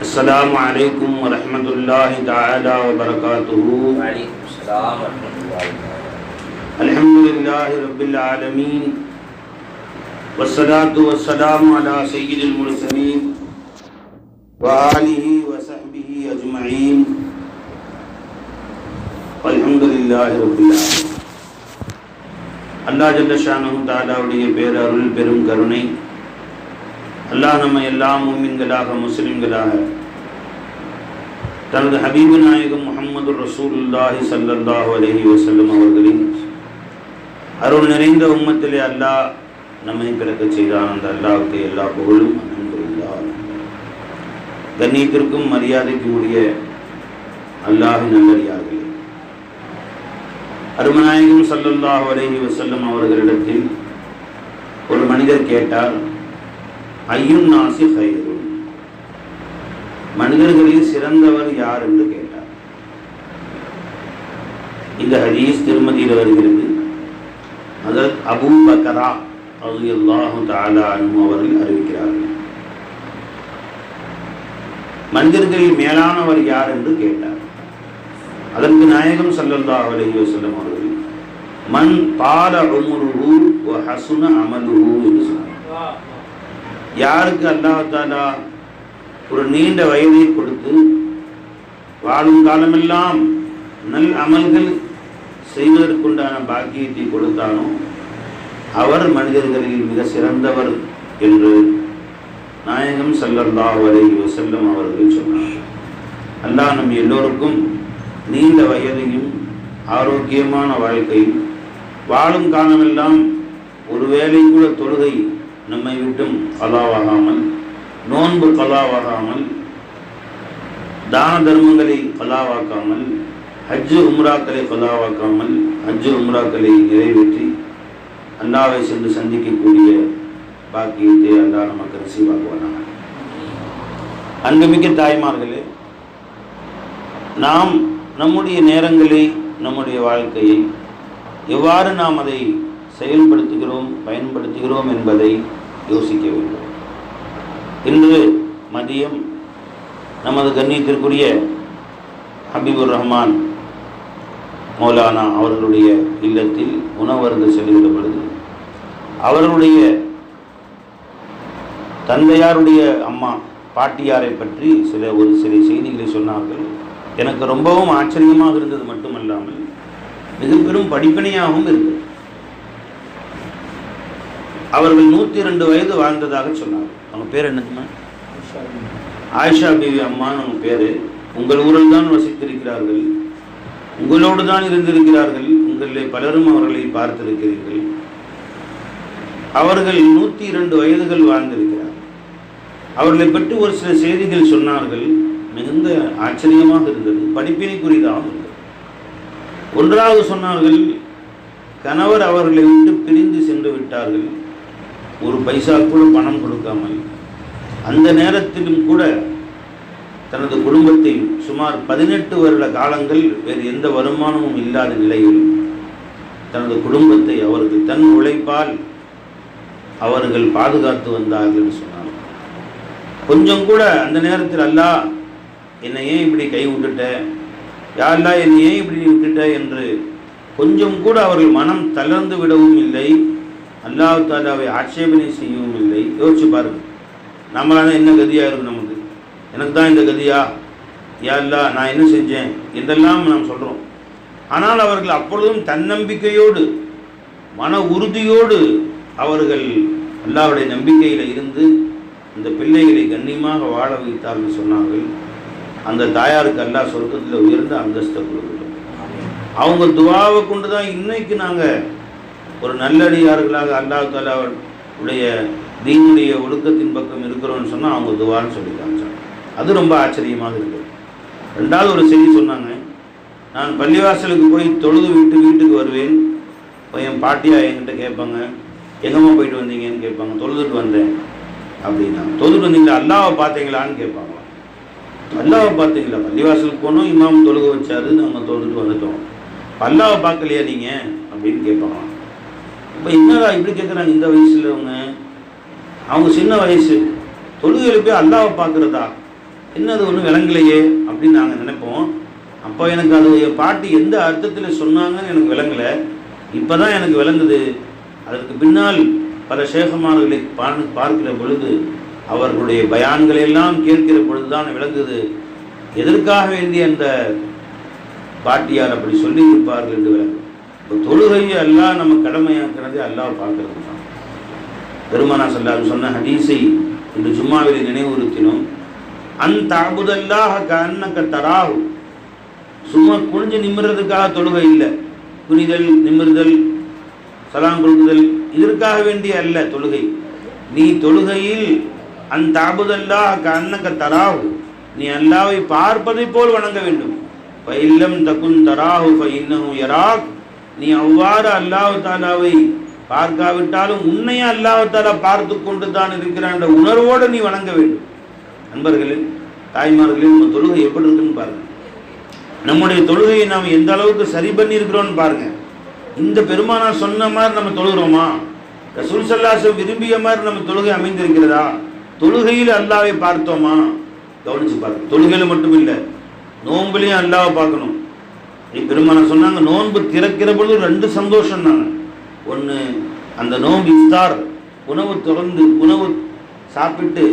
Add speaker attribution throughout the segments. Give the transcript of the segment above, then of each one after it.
Speaker 1: السلام عليكم ورحمة الله تعالى وبركاته
Speaker 2: وعليكم السلام ورحمة الله وبركاته
Speaker 1: الحمد لله رب العالمين والصلاة والسلام على سيد المرسلين وآله وصحبه أجمعين والحمد لله رب العالمين அல்லாஹ் ஜல்லஷானு தாலாவுடைய பேரருள் பெரும் கருணை அல்லாஹ் நம்ம எல்லா மும்மின்களாக முஸ்லிம்களாக தனது ஹபீபு நாயகம் முகமது ரசூல்லாஹி சல்லாஹு அலஹி வசல்லம் அவர்களின் அருள் நிறைந்த உம்மத்திலே அல்லாஹ் நம்மை பிறக்க செய்தான். அந்த அல்லாவுக்கு எல்லா புகழும் அல்ஹம்துலில்லாஹ். கண்ணியத்திற்கும் மரியாதைக்கும் உரிய அல்லாஹின் நல்லடியார்களே. அருமநாயகம் ஸல்லல்லாஹு அலஹி வசல்லம் அவர்களிடத்தில் ஒரு மனிதர் கேட்டார் ஐயும் நாசி ஹைரும். மனிதர்களில் சிறந்தவர் யார் என்று கேட்டார். இந்த ஹதீஸ் திருமதியில் வருகிறது. அதற்கு அபூ பக்கரா அது அல்லாஹு தாலானும் அவர்கள் அறிவிக்கிறார்கள். மனிதர்களில் மேலானவர் யார் என்று கேட்டார். அதற்கு நாயகம் சல்லல்லா அலைஹி வஸல்லம் அவர்கள் மன் பால உம்ருஹு ஹசுன அமலுகு என்று சொன்னார். யாருக்கு அல்லாஹாலா ஒரு நீண்ட வயதை கொடுத்து வாழும் காலமெல்லாம் நல் அமல்கள் செய்வதற்குண்டான பாக்கியத்தை கொடுத்தாலும் அவர் மனிதர்களில் மிக சிறந்தவர் என்று நாயகம் ஸல்லல்லாஹு வரை செல்லும் அவர்கள் சொன்னார். அல்லாஹ் நம் எல்லோருக்கும் நீண்ட வயதையும் ஆரோக்கியமான வாழ்க்கையும் வாழும் காலமெல்லாம் ஒருவேளை கூட தொழுகை நம்மை விட்டும் கலாவாகாமல் நோன்பு கலாவாகாமல் தான தர்மங்களை கலாவாக்காமல் ஹஜ்ஜு உம்ராக்களை கலாவாக்காமல் ஹஜ்ஜு உம்ராக்களை நிறைவேற்றி அல்லாவை சென்று சந்திக்கக்கூடிய பாக்கியத்தை அல்லாஹ் நமக்கு நசீவாக்குவானாக. அன்புமிக்க தாய்மார்களே நாம் நம்முடைய நேரங்களை நம்முடைய வாழ்க்கையை எவ்வாறு நாம் அதை செயல்படுத்துகிறோம் பயன்படுத்துகிறோம் என்பதை யோசிக்க வேண்டும். இன்று மதியம் நமது கண்ணியத்திற்குரிய ஹபீபுர் ரஹ்மான் மௌலானா அவர்களுடைய இல்லத்தில் உணவருந்து செல்கிற பொழுது அவர்களுடைய தந்தையாருடைய அம்மா பாட்டியாரை பற்றி சில ஒரு சில செய்திகளை சொன்னார்கள். எனக்கு ரொம்பவும் ஆச்சரியமாக இருந்தது மட்டுமல்லாமல் மிக பெரும் படிப்பினையாகவும் இருந்தது. அவர்கள் நூற்றி ரெண்டு வயது வாழ்ந்ததாக சொன்னாங்க அவங்க பேர் என்னதுமா ஆயிஷா பிவி அம்மான்னு அவங்க பேர். உங்கள் ஊரில் தான் வசித்திருக்கிறார்கள். உங்களோடு தான் இருந்திருக்கிறார்கள். உங்களில் பலரும் அவர்களை பார்த்திருக்கிறீர்கள். அவர்கள் நூற்றி இரண்டு வயதுகள் வாழ்ந்திருக்கிறார்கள் அவர்களை பற்றி ஒரு சில செய்திகள் சொன்னார்கள். மிகுந்த ஆச்சரியமாக இருந்தது. படிப்பினைக்குரியதாகவும் இருந்தது. ஒன்றாவது சொன்னார்கள் கணவர் அவர்களை விட்டு பிரிந்து சென்று விட்டார்கள். ஒரு பைசா கூட பணம் கொடுக்காமல் அந்த நேரத்திலும் கூட தனது குடும்பத்தை சுமார் பதினெட்டு வருட காலங்கள் வேறு எந்த வருமானமும் இல்லாத நிலையில் தனது குடும்பத்தை அவர்கள் தன் உழைப்பால் அவர்கள் பாதுகாத்து வந்தார்கள் என்று கொஞ்சம் கூட அந்த நேரத்தில் அல்லா என்னை ஏன் இப்படி கை விட்டுட்ட? என்னை ஏன் இப்படி விட்டுட்ட? என்று கொஞ்சம் கூட அவர்கள் மனம் தளர்ந்து விடவும் இல்லை. அல்லாஹ் தாலாவை ஆட்சேபனை செய்யவும் இல்லை. யோசிச்சு பாருங்க. நம்மளால என்ன கதியாக இருக்கும் நமக்கு எனக்கு தான் இந்த கதியா? யாருலா நான் என்ன செஞ்சேன்? இதெல்லாம் நாம் சொல்கிறோம் ஆனால் அவர்கள் அப்பொழுதும் தன்னம்பிக்கையோடு மன உறுதியோடு அவர்கள் அல்லாவுடைய நம்பிக்கையில் இருந்து இந்த பிள்ளைகளை கண்ணியமாக வாழ வைத்தார்கள் சொன்னார்கள். அந்த தாயாருக்கு அல்லாஹ் சொர்க்கத்தில் உயர்ந்த அந்தஸ்தை கொடுக்கட்டும். அவங்க துவாவை கொண்டு தான் இன்னைக்கு நாங்கள் ஒரு நல்லடியார்களாக அல்லாஹ் தாலாவுடைய உடைய தீனுடைய ஒழுக்கத்தின் பக்கம் இருக்கிறோம்னு சொன்னால் அவங்க துவான்னு சொல்லி காமிச்சாங்க. அது ரொம்ப ஆச்சரியமாக இருந்தது. ரெண்டாவது ஒரு செய்தி சொன்னாங்க நான் பள்ளிவாசலுக்கு போய் தொழுது விட்டு வீட்டுக்கு வருவேன். என் பாட்டியா என்கிட்ட கேட்பாங்க எங்கம்மா போயிட்டு வந்தீங்கன்னு கேட்பாங்க தொழுதுட்டு வந்தேன். அப்படின்னா தொழுதுட்டு வந்தீங்களா? அல்லாவை பார்த்தீங்களான்னு கேட்பாங்க அல்லாவை பார்த்தீங்களா? பள்ளிவாசலுக்கு போனோம் இமாம் தொழுக வச்சாரு நாங்கள் தொழுதுட்டு வந்துட்டோம். அல்லாவை பார்க்கலையா நீங்கள் அப்படின்னு கேட்பாங்க இப்போ என்னடா இப்படி கேட்குறாங்க இந்த வயசில் அவங்க அவங்க சின்ன வயசு. தொழுகையில் போய் அல்லாவை பார்க்குறதா என்ன அது ஒன்றும் விளங்கலையே அப்படின்னு நாங்கள் நினைப்போம். அப்போ எனக்கு அது என் பாட்டி எந்த அர்த்தத்தில் சொன்னாங்கன்னு எனக்கு விளங்கலை. இப்போ தான் எனக்கு விளங்குது. அதற்கு பின்னால் பல சேகமானவர்களை பார் பார்க்கிற பொழுது அவர்களுடைய பயான்களை எல்லாம் கேட்கிற பொழுது தான் விளங்குது. எதற்காக வேண்டிய அந்த பாட்டியார் அப்படி சொல்லி இருப்பார்கள் என்று விளங்கும் தொழுகையை அல்லாஹ் நம்ம கடமையாக்குறதே அல்லாஹ் பார்க்கறது தான். பெருமானா சொல்லாது சொன்ன ஹதீஸை இன்று ஜும்மாவிலே நினைவுறுத்தினோம். அந்த அபுதல்லாக கண்ணக்க தராவு சும்மா குனிஞ்சு நிமிடுறதுக்காக தொழுகை இல்லை. குனிதல் நிமிர்தல் சலாம் கொடுக்குதல் இதற்காக வேண்டிய அல்ல தொழுகை. நீ தொழுகையில் அந்த தாபுதல்லாஹ கண்ணக்க தராவு நீ அல்லாவை பார்ப்பதை போல் வணங்க வேண்டும். இல்லம் தகுன் தராஹு இன்னஹு யராக். நீ அவ்வாறு அல்லாஹ் தாலாவை பார்க்காவிட்டாலும் உன்னையும் அல்லாஹ் தாலா பார்த்து கொண்டு தான் இருக்கிறான் என்ற உணர்வோடு நீ வணங்க வேண்டும். நண்பர்களே தாய்மார்களே நம்ம தொழுகை எப்படி இருக்குன்னு பாருங்க. நம்முடைய தொழுகையை நாம் எந்த அளவுக்கு சரி பண்ணியிருக்கிறோம்னு பாருங்கள் பாருங்க. இந்த பெருமானா சொன்ன மாதிரி நம்ம தொழுகிறோமா? ரசூல் சல்லாசம் விரும்பிய மாதிரி நம்ம தொழுகை அமைந்திருக்கிறதா? தொழுகையில் அல்லாவை பார்த்தோமா? கவனிச்சு பாருங்க. தொழுகையில் மட்டும் இல்லை நோம்புலையும் அல்லாவை பார்க்கணும். பெருமான சொன்னாங்க நோன்பு திறக்கிற பொழுது ரெண்டு சந்தோஷம் தான். ஒன்று அந்த நோன்பு இஸ்தார் உணவு தொடர்ந்து உணவு சாப்பிட்டு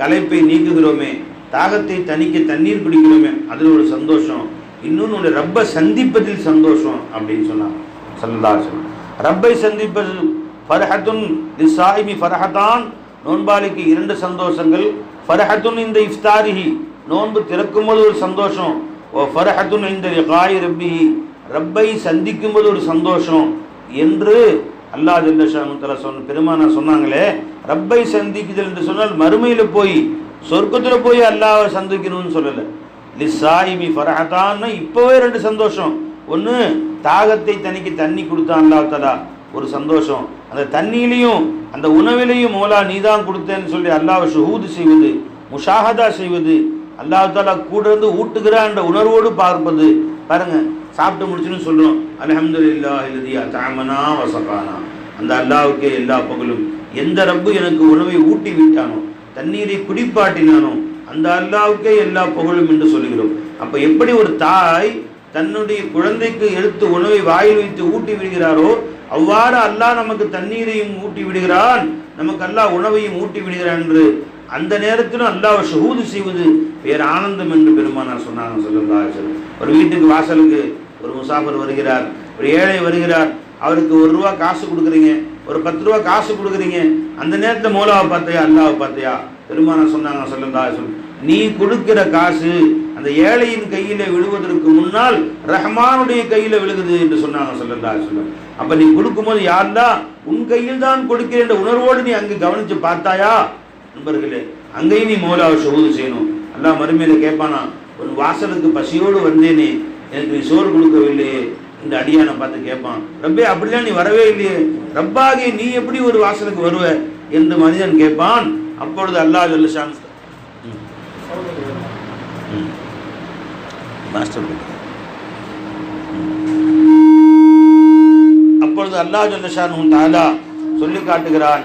Speaker 1: களைப்பை நீக்குகிறோமே தாகத்தை தணிக்க தண்ணீர் குடிக்கிறோமே அதில் ஒரு சந்தோஷம். இன்னொன்று ரப்பை சந்திப்பதில் சந்தோஷம் அப்படின்னு சொன்னாங்க. சல்லாசன் ரப்பை சந்திப்பது ஃபரஹத்துன் சாஹிபி ஃபரஹத்தான். நோன்பாளிக்கு இரண்டு சந்தோஷங்கள் ஃபரஹத்துன் இந்த இஃப்தாரிஹி. நோன்பு திறக்கும் போது ஒரு சந்தோஷம். ஓ ஃபரஹத்துன் இந்த காய் ரப்பி ரப்பை சந்திக்கும் போது ஒரு சந்தோஷம் என்று அல்லாஹ் ஜல்லஷாமுத்தலா சொன்ன பெருமானா சொன்னாங்களே ரப்பை சந்திக்குதல் என்று சொன்னால் மறுமையில் போய் சொர்க்கத்தில் போய் அல்லாவை சந்திக்கணும்னு சொல்லலை. லிசாயிமி ஃபரஹத்தான்னு இப்போவே ரெண்டு சந்தோஷம். ஒன்று தாகத்தை தனிக்கு தண்ணி கொடுத்தான் அல்லாஹ் தலா ஒரு சந்தோஷம். அந்த தண்ணியிலையும் அந்த உணவிலையும் மோலா நீதான் கொடுத்தேன்னு சொல்லி அல்லாஹ் ஷுஹூது செய்வது முஷாஹதா செய்வது அல்லாஹாலா கூட இருந்து ஊட்டுகிறான்ற உணர்வோடு பார்ப்பது. பாருங்க சாப்பிட்டு முடிச்சுன்னு சொல்கிறோம் அலமதுல்லா இல்லதியா தாமனா வசகானா அந்த அல்லாவுக்கே எல்லா பகலும் எந்த ரப்பு எனக்கு உணவை ஊட்டி விட்டானோ தண்ணீரை குடிப்பாட்டினானோ அந்த அல்லாவுக்கே எல்லா புகழும் என்று சொல்கிறோம் அப்போ எப்படி ஒரு தாய் தன்னுடைய குழந்தைக்கு எடுத்து உணவை வாயில் வைத்து ஊட்டி விடுகிறாரோ அவ்வாறு அல்லாஹ் நமக்கு தண்ணீரையும் ஊட்டி விடுகிறான். நமக்கு அல்லாஹ் உணவையும் ஊட்டி விடுகிறான் என்று அந்த நேரத்திலும் அல்லாஹ் ஷஹூது செய்வது வேறு ஆனந்தம் என்று பெருமானார் சொன்னாங்க சொல்லுங்கள் ஒரு வீட்டுக்கு வாசலுக்கு ஒரு முசாஃபர் வருகிறார் ஒரு ஏழை வருகிறார் அவருக்கு ஒரு ரூபா காசு கொடுக்குறீங்க ஒரு பத்து ரூபா காசு கொடுக்குறீங்க அந்த நேரத்தில் மூலாவை பார்த்தையா அல்லாவை பார்த்தையா? பெருமானார் சொன்னாங்க சொல்லுங்க நீ கொடுக்கிற காசு அந்த ஏழையின் கையில் விழுவதற்கு முன்னால் ரஹ்மானுடைய கையில் விழுகுது என்று சொன்னாங்க சொல்லல்லா சொல்லம் அப்போ நீ கொடுக்கும்போது யாருந்தா உன் கையில் தான் கொடுக்கிறேன் என்ற உணர்வோடு நீ அங்கு கவனித்து பார்த்தாயா? நண்பர்களே அங்கேயும் நீ மோலாவை ஷஹூது செய்யணும். எல்லாம் மறுமையில கேட்பானா ஒரு வாசலுக்கு பசியோடு வந்தேனே எனக்கு நீ சோறு கொடுக்கவில்லையே இந்த அடியானை பார்த்து கேட்பான். ரப்பே அப்படிலாம் நீ வரவே இல்லையே. ரப்பாகி நீ எப்படி ஒரு வாசலுக்கு வருவ என்று மனிதன் கேட்பான். அப்பொழுது அல்லாஹ் ஜல்லஷான் மாஸ்டர் அப்பொழுது அல்லாஹ் உன் தாலா சொல்லி காட்டுகிறான்.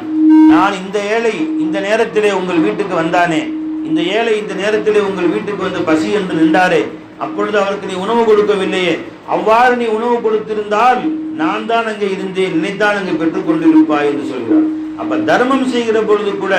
Speaker 1: நான் இந்த ஏழை இந்த நேரத்திலே உங்கள் வீட்டுக்கு வந்தானே. இந்த ஏழை இந்த நேரத்திலே உங்கள் வீட்டுக்கு வந்து பசி என்று நின்றாரே. அப்பொழுது அவருக்கு நீ உணவு கொடுக்கவில்லையே. அவ்வாறு நீ உணவு கொடுத்திருந்தால் நான் தான் அங்கே இருந்தேன். நினைத்தான் அங்கே பெற்றுக்கொண்டிருப்பாய் என்று சொல்கிறான் அப்ப தர்மம் செய்கிற பொழுது கூட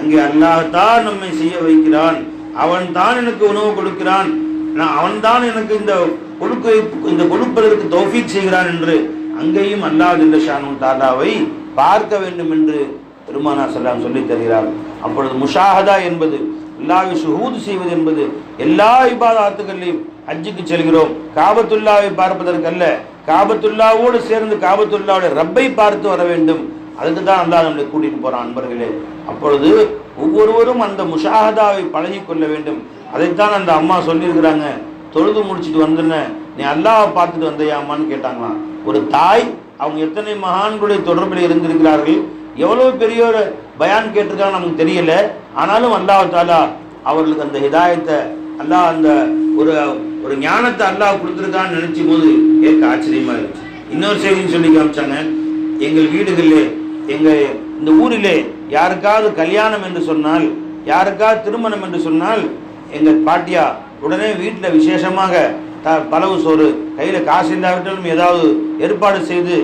Speaker 1: அங்கே அல்லாஹ்தான் நம்மை செய்ய வைக்கிறான். அவன் தான் எனக்கு உணவு கொடுக்கிறான். நான் அவன் தான் எனக்கு இந்த கொடுக்க இந்த கொடுப்பதற்கு தௌஃபீக் செய்கிறான் என்று அங்கேயும் அல்லாஹ் ஷானு தாலாவை பார்க்க வேண்டும் என்று பெருமானா செல்லாம் சொல்லித் தருகிறார். அப்பொழுது முஷாஹதா என்பது அல்லாவை ஷுஹூது செய்வது என்பது எல்லா இபாதாத்துகளையும் ஹஜ்ஜுக்கு செல்கிறோம். காபத்துல்லாவை பார்ப்பதற்கல்ல காபத்துல்லாவோடு சேர்ந்து காபத்துல்லாவுடைய ரப்பை பார்த்து வர வேண்டும். அதுக்கு தான் அல்லாஹ் நம்மளை கூட்டிட்டு போறான் அன்பர்களே. அப்பொழுது ஒவ்வொருவரும் அந்த முஷாஹதாவை பழகி கொள்ள வேண்டும். அதைத்தான் அந்த அம்மா சொல்லியிருக்கிறாங்க. தொழுது முடிச்சுட்டு வந்துன நீ அல்லாவை பார்த்துட்டு வந்தையாமான்னு கேட்டாங்களாம். ஒரு தாய் அவங்க எத்தனை மகான்களுடைய தொடர்பில் இருந்திருக்கிறார்கள்? எவ்வளவு பெரிய ஒரு பயான் கேட்டிருக்காங்க நமக்கு தெரியல. ஆனாலும் அல்லாஹ் தாலா அவர்களுக்கு அந்த ஹிதாயத்தை அல்லாஹ் அந்த ஒரு ஒரு ஞானத்தை அல்லாஹ் கொடுத்துருக்கான்னு நினைச்சும் போது கேட்க ஆச்சரியமா இருந்துச்சு இன்னொரு செய்தின்னு சொல்லி காமிச்சாங்க. எங்கள் வீடுகளிலே எங்கள் இந்த ஊரிலே யாருக்காவது கல்யாணம் என்று சொன்னால் யாருக்காவது திருமணம் என்று சொன்னால் எங்கள் பாட்டியா உடனே வீட்டில் விசேஷமாக த பலவு சோறு கையில் காசு இல்லாவிட்டாலும் ஏதாவது ஏற்பாடு செய்து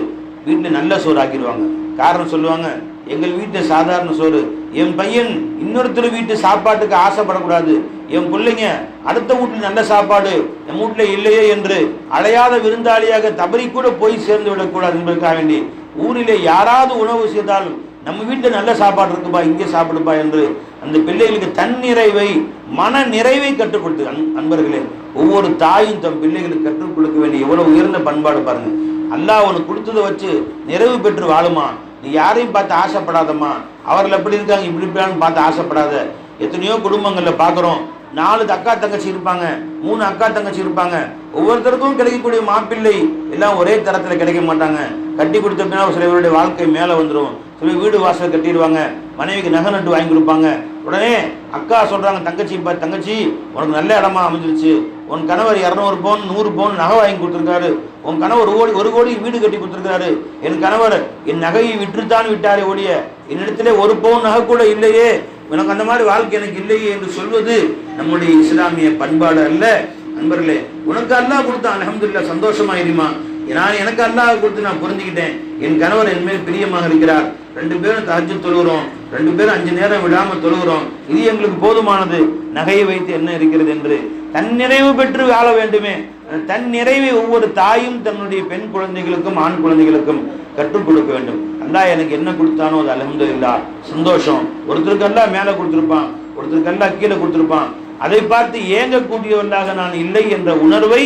Speaker 1: வீட்டில் நல்ல சோறு ஆக்கிடுவாங்க. காரணம் சொல்லுவாங்க எங்கள் வீட்டு சாதாரண சோறு. என் பையன் இன்னொருத்தர் வீட்டு சாப்பாட்டுக்கு ஆசைப்படக்கூடாது. என் பிள்ளைங்க அடுத்த வீட்டில் நல்ல சாப்பாடு என் வீட்டில் இல்லையே என்று அலையாத விருந்தாளியாக தவறி கூட போய் சேர்ந்து விடக்கூடாது என்பதற்காக வேண்டி ஊரிலே யாராவது உணவு செய்தாலும் நம்ம வீட்டில் நல்ல சாப்பாடு இருக்குப்பா இங்கே சாப்பிடுப்பா என்று அந்த பிள்ளைகளுக்கு தன்னிறைவை மன நிறைவை கற்றுக் கொடுத்து அன்பர்களே ஒவ்வொரு தாயும் தம் பிள்ளைகளுக்கு கற்றுக் கொடுக்க வேண்டிய எவ்வளவு உயர்ந்த பண்பாடு பாருங்கள் அல்லாஹ் உனக்கு கொடுத்ததை வச்சு நிறைவு பெற்று வாழுமா? நீ யாரையும் பார்த்து ஆசைப்படாதம்மா. அவர்கள் எப்படி இருக்காங்க இப்படி இருப்பான்னு பார்த்து ஆசைப்படாத. எத்தனையோ குடும்பங்களில் பார்க்குறோம் நாலு அக்கா தங்கச்சி இருப்பாங்க மூணு அக்கா தங்கச்சி இருப்பாங்க. ஒவ்வொருத்தருக்கும் கிடைக்கக்கூடிய மாப்பிள்ளை எல்லாம் ஒரே தரத்தில் கிடைக்க மாட்டாங்க. கட்டி கொடுத்த பின்னா சில பேருடைய வாழ்க்கை மேலே வந்துடும் சில வீடு வாசல் கட்டிடுவாங்க மனைவிக்கு நகை நட்டு வாங்கி கொடுப்பாங்க. உடனே அக்கா சொல்கிறாங்க தங்கச்சி இப்போ தங்கச்சி உனக்கு நல்ல இடமா அமைஞ்சிருச்சு. உன் கணவர் இரநூறு பவுன் நூறு பவுன் நகை வாங்கி கொடுத்துருக்காரு. உன் கணவர் ஒரு கோடி ஒரு கோடி வீடு கட்டி கொடுத்துருக்காரு. என் கணவர் என் நகையை விற்றுத்தான் விட்டாரே ஒழிய என்னிடத்திலே ஒரு பவுன் நகை கூட இல்லையே. உனக்கு அந்த மாதிரி வாழ்க்கை எனக்கு இல்லையே என்று சொல்வது நம்முடைய இஸ்லாமிய பண்பாடு அல்ல. நண்பர்களே உனக்கு அல்லாஹ் கொடுத்தான். அலமதுல்லா சந்தோஷமா இருமா? நான் எனக்கு அல்லாஹ் கொடுத்து நான் புரிஞ்சுக்கிட்டேன். என் கணவர் என் மேல் பிரியமாக இருக்கிறார். ரெண்டு பேரும் தஹஜ்ஜு தொழுகிறோம். ரெண்டு பேரும் அஞ்சு நேரம் விடாம தொழுகிறோம். இது எங்களுக்கு போதுமானது. நகையை வைத்து என்ன இருக்கிறது என்று தன் நிறைவு பெற்று வாழ வேண்டுமே. தன் நிறைவை ஒவ்வொரு தாயும் தன்னுடைய பெண் குழந்தைகளுக்கும் ஆண் குழந்தைகளுக்கும் கற்றுக் கொடுக்க வேண்டும். அல்லா எனக்கு என்ன கொடுத்தானோ அது அல்ஹம்துலில்லாஹ். சந்தோஷம். ஒருத்தருக்கெல்லாம் மேலே கொடுத்துருப்பான் ஒருத்தருக்கெல்லாம் கீழே கொடுத்துருப்பான். அதை பார்த்து ஏங்கக்கூடியவர்களாக நான் இல்லை என்ற உணர்வை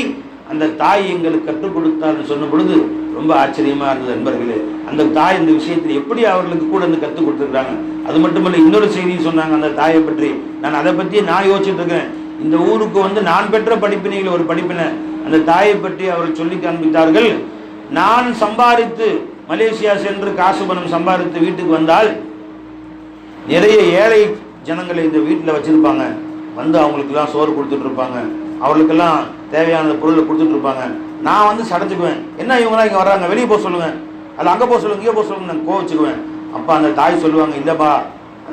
Speaker 1: அந்த தாய் எங்களுக்கு கற்றுக் கொடுத்தார்னு சொன்ன பொழுது ரொம்ப ஆச்சரியமா இருந்தது நண்பர்களே. அந்த தாய் இந்த விஷயத்தில் எப்படி அவர்களுக்கு கூட இருந்து கற்றுக் கொடுத்துருக்காங்க அது மட்டுமல்ல இன்னொரு செய்தியும் சொன்னாங்க அந்த தாயை பற்றி. நான் அதை பற்றி நான் யோசிச்சுட்டு இருக்கேன். இந்த ஊருக்கு வந்து நான் பெற்ற படிப்பினைகள் ஒரு படிப்பினை அந்த தாயை பற்றி அவர்கள் சொல்லி காண்பித்தார்கள். நான் சம்பாதித்து மலேசியா சென்று காசு பணம் சம்பாதித்து வீட்டுக்கு வந்தால் நிறைய ஏழை ஜனங்களை இந்த வீட்டில் வச்சிருப்பாங்க. வந்து அவங்களுக்கெல்லாம் சோறு கொடுத்துட்டு இருப்பாங்க அவர்களுக்கெல்லாம் தேவையான பொருளை கொடுத்துட்டு இருப்பாங்க நான் வந்து சடைச்சிக்குவேன். என்ன இவங்களாம் இங்கே வர்றாங்க? வெளியே போக சொல்லுவேன் அல்ல அங்கே போக சொல்லுங்க இங்கே போக சொல்லுங்க நான் கோவச்சுக்குவேன். அப்போ அந்த தாய் சொல்லுவாங்க இல்லைப்பா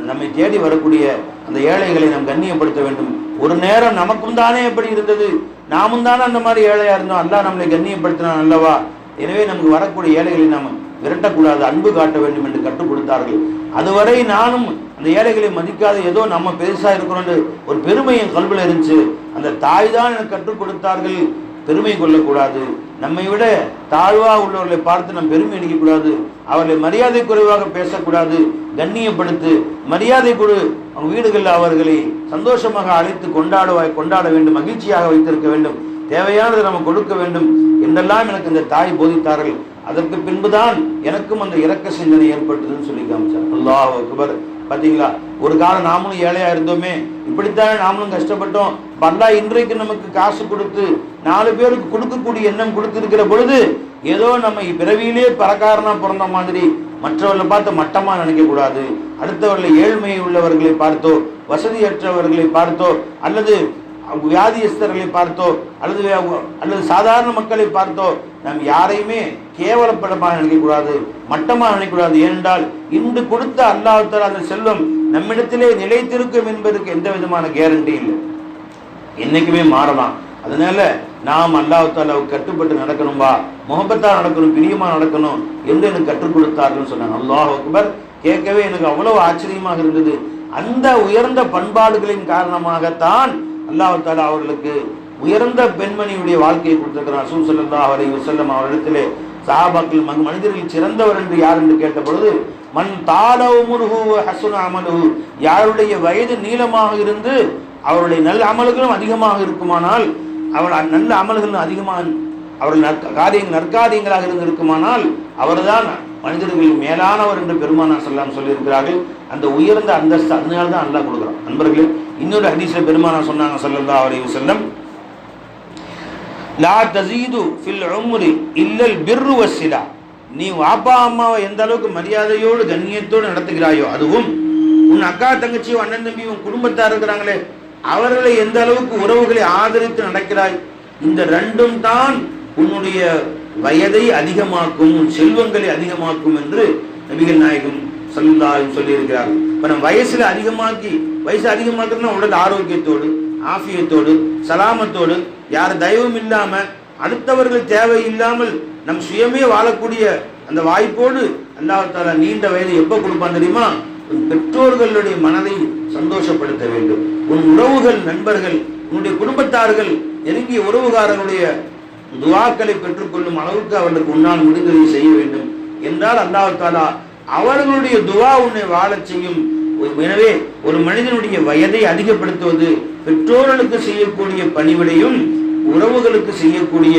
Speaker 1: நம்மை தேடி வரக்கூடிய அந்த ஏழைகளை நாம் கண்ணியப்படுத்த வேண்டும். ஒரு நேரம் நமக்கும் தானே எப்படி இருந்தது. நாமும் தானே அந்த மாதிரி ஏழையா இருந்தோம். அல்லா நம்மளை கண்ணியப்படுத்தினான் அல்லவா? எனவே நமக்கு வரக்கூடிய ஏழைகளை நாம் விரட்டக்கூடாது அன்பு காட்ட வேண்டும் என்று கற்றுக் கொடுத்தார்கள். அதுவரை நானும் அந்த ஏழைகளை மதிக்காத ஏதோ நம்ம பெருசா இருக்கிறோம் ஒரு பெருமை என் கல்வியில் இருந்துச்சு. அந்த தாய் தான் எனக்கு கற்றுக் கொடுத்தார்கள். பெருமை கொள்ளக்கூடாது. நம்மை விட தாழ்வாக உள்ளவர்களை பார்த்து நாம் பெருமை அடிக்கக்கூடாது. அவர்களை மரியாதை குறைவாக பேசக்கூடாது. கண்ணியப்படுத்து மரியாதை கொடு. அவங்க வீடுகளில் அவர்களை சந்தோஷமாக அழைத்து கொண்டாடுவாய் கொண்டாட வேண்டும். மகிழ்ச்சியாக வைத்திருக்க வேண்டும். தேவையானதை நம்ம கொடுக்க வேண்டும். என்றெல்லாம் எனக்கு இந்த தாய் போதித்தார்கள். அதற்கு பின்புதான் எனக்கும் அந்த இரக்க சிந்தனை ஏற்பட்டதுன்னு சொல்லி காமிச்சார். அல்லாஹ் அக்பர். பார்த்தீங்களா ஒரு காலம் நாமளும் ஏழையாக இருந்தோமே இப்படித்தானே நாமளும் கஷ்டப்பட்டோம். பண்டா இன்றைக்கு நமக்கு காசு கொடுத்து நாலு பேருக்கு கொடுக்கக்கூடிய எண்ணம் கொடுத்துருக்கிற பொழுது ஏதோ நம்ம பிறவியிலே பரக்காரனா பிறந்த மாதிரி மற்றவர்களை பார்த்து மட்டமா நினைக்க கூடாது. அடுத்தவர்களை ஏழ்மை உள்ளவர்களை பார்த்தோ வசதியற்றவர்களை பார்த்தோ அல்லது வியாதியஸ்தர்களை பார்த்தோ அல்லது அல்லது சாதாரண மக்களை பார்த்தோ நாம் யாரையுமே கேவலப்படமாக நினைக்கக்கூடாது மட்டமாக நினைக்கக்கூடாது. ஏனென்றால் இன்று கொடுத்த அல்லாஹ் அந்த செல்வம் நம்மிடத்திலே நிலைத்திருக்கும் என்பதற்கு எந்த விதமான கேரண்டி இல்லை. என்னைக்குமே மாறலாம். அதனால நாம் அல்லாஹாலாவுக்கு கட்டுப்பட்டு நடக்கணும்பா முகப்பத்தாக நடக்கணும் பிரியமாக நடக்கணும் என்று எனக்கு கற்றுக் கொடுத்தார்கள்னு சொன்னாங்க. அல்லாஹ் அக்பர் கேட்கவே எனக்கு அவ்வளவு ஆச்சரியமாக இருந்தது. அந்த உயர்ந்த பண்பாடுகளின் காரணமாகத்தான் அல்லாஹ் அவர்களுக்கு உயர்ந்த பெண்மணியுடைய வாழ்க்கையை கொடுத்திருக்கிறார் ரசூல் ஸல்லல்லாஹு அலைஹி செல்லம் அவரிடத்திலே சஹாபாக்கள் மனிதர்கள் சிறந்தவர் என்று யார் என்று கேட்ட பொழுது மன் தாலவு முருகு ஹசுன அமலு யாருடைய வயது நீளமாக இருந்து அவருடைய நல்ல அமல்களும் அதிகமாக இருக்குமானால் அவர் நல்ல அமல்களும் அதிகமாக அவர்கள் நற்க- காரியங்கள் நற்காரியங்களாக இருந்து இருக்குமானால் அவர்தான் மனிதர்களில் மேலானவர் என்று பெருமானார் சொல்லாம் சொல்லியிருக்கிறார்கள். அந்த உயர்ந்த அந்தஸ்து அதனால தான் அல்லாஹ் கொடுக்குறான். நண்பர்களே இன்னொரு ஹதீஸில் பெருமானார் சொன்னாங்க ஸல்லல்லாஹு அவரை செல்லம் லா தசீது ஃபில் உம்ரி இல்லல் பிர்ரு வசிலா நீ வாப்பா அம்மாவை எந்த அளவுக்கு மரியாதையோடு கண்ணியத்தோடு நடத்துகிறாயோ அதுவும் உன் அக்கா தங்கச்சி அண்ணன் தம்பி உன் குடும்பத்தார் இருக்கிறாங்களே அவர்களை எந்த அளவுக்கு உறவுகளை ஆதரித்து நடக்கிறாய்? இந்த ரெண்டும் தான் உன்னுடைய வயதை அதிகமாக்கும் உன் செல்வங்களை அதிகமாக்கும் என்று நபிகள் நாயகம் சல்லாஹ் சொல்லியிருக்கிறார்கள் இப்போ நம்ம வயசில் அதிகமாக்கி வயசு அதிகமாக்குறதுனா உடல் ஆரோக்கியத்தோடு ஆஃபியத்தோடு சலாமத்தோடு யார் தயவும் இல்லாம அடுத்தவர்கள் தேவை இல்லாமல் நம் சுயமே வாழக்கூடிய அந்த வாய்ப்போடு அல்லாஹ் நீண்ட வயது எப்போ கொடுப்பான் தெரியுமா? உன் பெற்றோர்களுடைய மனதை சந்தோஷப்படுத்த வேண்டும். உன் உறவுகள் நண்பர்கள் உன்னுடைய குடும்பத்தார்கள் நெருங்கிய உறவுகாரர்களுடைய துவாக்களை பெற்றுக்கொள்ளும் அளவுக்கு அவர்களுக்கு உன்னால் முடிந்ததை செய்ய வேண்டும். என்றால் அல்லாவத்தாலா அவர்களுடைய துவா உன்னை வாழச் செய்யும். எனவே ஒரு மனிதனுடைய வயதை அதிகப்படுத்துவது பெற்றோர்களுக்கு செய்யக்கூடிய பணிவிடையும் உறவுகளுக்கு செய்யக்கூடிய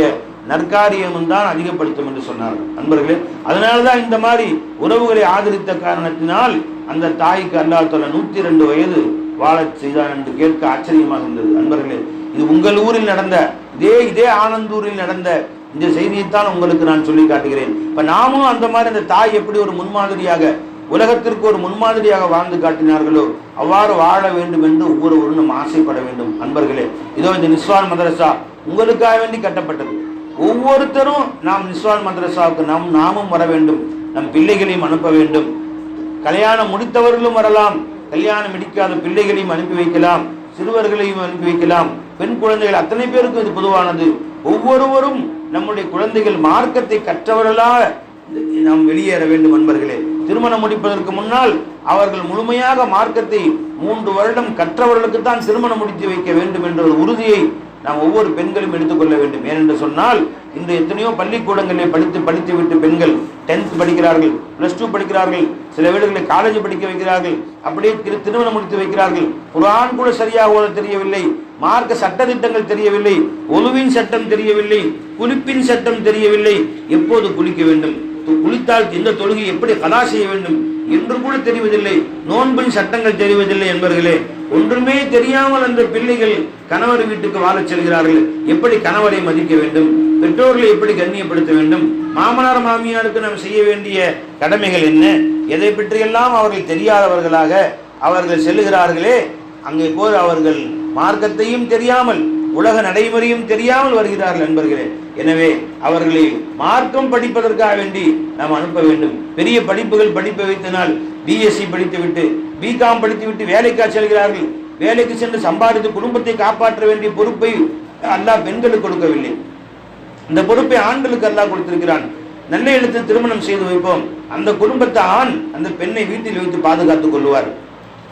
Speaker 1: நற்காரியமும் தான் அதிகப்படுத்தும் என்று சொன்னார்கள். அன்பர்களே அதனாலதான் இந்த மாதிரி உறவுகளை ஆதரித்த காரணத்தினால் அந்த தாய்க்கு அல்லாஹ் தாலா நூத்தி ரெண்டு வயது வாழச் செய்தான் என்று கேட்க ஆச்சரியமாக இருந்தது. அன்பர்களே இது உங்கள் ஊரில் நடந்த இதே இதே ஆனந்தூரில் நடந்த இந்த செய்தியைத்தான் உங்களுக்கு நான் சொல்லி காட்டுகிறேன். இப்ப நாமும் அந்த மாதிரி அந்த தாய் எப்படி ஒரு முன்மாதிரியாக உலகத்திற்கு ஒரு முன்மாதிரியாக வாழ்ந்து காட்டினார்களோ அவ்வாறு வாழ வேண்டும் என்று ஒவ்வொருவரும் நம்ம ஆசைப்பட வேண்டும். அன்பர்களே இதோ இந்த நிஸ்வான் மதரசா உங்களுக்காக வேண்டி கட்டப்பட்டது. ஒவ்வொருத்தரும் நாம் நிஸ்வான் மதரசாவுக்கு நாம் நாமும் வர வேண்டும். நம் பிள்ளைகளையும் அனுப்ப வேண்டும். கல்யாணம் முடித்தவர்களும் வரலாம். கல்யாணம் முடிக்காத பிள்ளைகளையும் அனுப்பி வைக்கலாம். சிறுவர்களையும் அனுப்பி வைக்கலாம். பெண் குழந்தைகள் அத்தனை பேருக்கும் இது பொதுவானது. ஒவ்வொருவரும் நம்முடைய குழந்தைகள் மார்க்கத்தை கற்றவர்களாக நாம் வெளியேற வேண்டும் நண்பர்களே. திருமணம் முடிப்பதற்கு முன்னால் அவர்கள் முழுமையாக மார்க்கத்தை மூன்று வருடம் கற்றவர்களுக்கு தான் திருமணம் முடித்து வைக்க வேண்டும் என்ற ஒரு உறுதியை நாம் ஒவ்வொரு பெண்களும் எடுத்துக்கொள்ள வேண்டும். ஏனென்று சொன்னால் இன்று எத்தனையோ பள்ளிக்கூடங்களில் படித்து படித்து விட்டு பெண்கள் டென்த் படிக்கிறார்கள் பிளஸ் டூ படிக்கிறார்கள் சில வீடுகளில் காலேஜ் படிக்க வைக்கிறார்கள் அப்படியே திரு திருமணம் முடித்து வைக்கிறார்கள். குரான் கூட சரியாக ஓத தெரியவில்லை மார்க்க சட்ட திட்டங்கள் தெரியவில்லை ஒழுவின் சட்டம் தெரியவில்லை குளிப்பின் சட்டம் தெரியவில்லை. எப்போது குளிக்க வேண்டும்? குளித்தால் இந்த தொழுகை எப்படி கலா செய்ய வேண்டும்? என்று கூட தெரிவதில்லை. நோன்பின் சட்டங்கள் தெரிவதில்லை என்பர்களே ஒன்றுமே தெரியாமல் அந்த பிள்ளைகள் கணவர் வீட்டுக்கு வாழச் செல்கிறார்கள். எப்படி கணவரை மதிக்க வேண்டும்? பெற்றோர்களை எப்படி கண்ணியப்படுத்த வேண்டும்? மாமனார் மாமியாருக்கு நாம் செய்ய வேண்டிய கடமைகள் என்ன? எதை பற்றியெல்லாம் அவர்கள் தெரியாதவர்களாக அவர்கள் செல்லுகிறார்களே அங்கே போய் அவர்கள் மார்க்கத்தையும் தெரியாமல் உலக நடைமுறையும் தெரியாமல் வருகிறார்கள் நண்பர்களே. எனவே அவர்களை மார்க்கம் படிப்பதற்காக வேண்டி நாம் அனுப்ப வேண்டும். பெரிய படிப்புகள் படிப்ப வைத்தனால் பிஎஸ்சி படித்துவிட்டு பிகாம் படித்துவிட்டு வேலைக்கா செல்கிறார்கள். வேலைக்கு சென்று சம்பாதித்து குடும்பத்தை காப்பாற்ற வேண்டிய பொறுப்பை அல்லாஹ் பெண்களுக்கு கொடுக்கவில்லை. இந்த பொறுப்பை ஆண்களுக்கு அல்லாஹ் கொடுத்திருக்கிறான். நல்ல எழுத்து திருமணம் செய்து வைப்போம். அந்த குடும்பத்தை ஆண் அந்த பெண்ணை வீட்டில் வைத்து பாதுகாத்துக் கொள்வார்.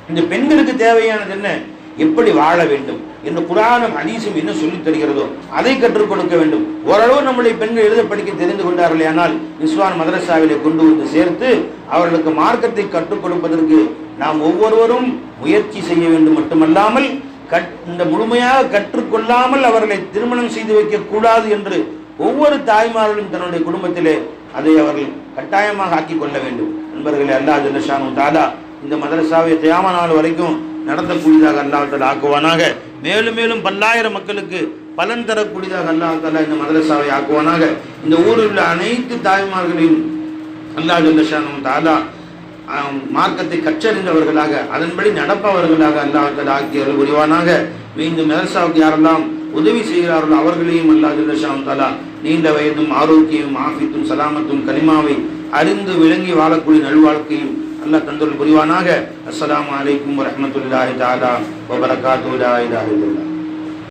Speaker 1: இந்த பெண்களுக்கு தேவையானது என்ன? எப்படி வாழ வேண்டும். என்று குரானும் ஹதீஸும் என்ன சொல்லித் தருகிறதோ அதை கற்றுக் கொடுக்க வேண்டும். ஓரளவு நம்முடைய பெண்கள் எழுத படிக்க தெரிந்து கொண்டார்களே ஆனால் இஸ்வான் மதரசாவிலே கொண்டு வந்து சேர்த்து அவர்களுக்கு மார்க்கத்தை கற்றுக் கொடுப்பதற்கு நாம் ஒவ்வொருவரும் முயற்சி செய்ய வேண்டும். மட்டுமல்லாமல் கட் இந்த முழுமையாக கற்றுக்கொள்ளாமல் அவர்களை திருமணம் செய்து வைக்கக்கூடாது என்று ஒவ்வொரு தாய்மார்களும் தன்னுடைய குடும்பத்திலே அதை அவர்கள் கட்டாயமாக ஆக்கிக் கொள்ள வேண்டும். நண்பர்களே அல்லாஹ் ஜல்லஷானு தாதா இந்த மதரசாவை தியாம நாள் வரைக்கும் நடத்தக்கூடியதாக கூடியதாக தாலா ஆக்குவானாக. மேலும் மேலும் பல்லாயிரம் மக்களுக்கு பலன் தரக்கூடியதாக அல்லாஹ் தாலா இந்த மதரசாவை ஆக்குவானாக. இந்த ஊரில் உள்ள அனைத்து தாய்மார்களையும் அல்லாஹ் ஜல்லஷானு தாலா மார்க்கத்தை கற்றறிந்தவர்களாக அதன்படி நடப்பவர்களாக அல்லாஹால ஆக்கி அருள் புரிவானாக. மீண்டும் மதரசாவுக்கு யாரெல்லாம் உதவி செய்கிறார்களோ அவர்களையும் அல்லாஹ் ஜல்லஷாம் தாலா நீண்ட வயதும் ஆரோக்கியமும் ஆஃபித்தும் சலாமத்தும் கனிமாவை அறிந்து விளங்கி வாழக்கூடிய நல்வாழ்க்கையும் அல்லாஹ் தந்தொருள் புரிவானாக அஸ்ஸலாமு அலைக்கும் வரஹ்மத்துல்லாஹி தஆலா வபரகாத்துஹு லா இலாஹா இல்லல்லாஹ்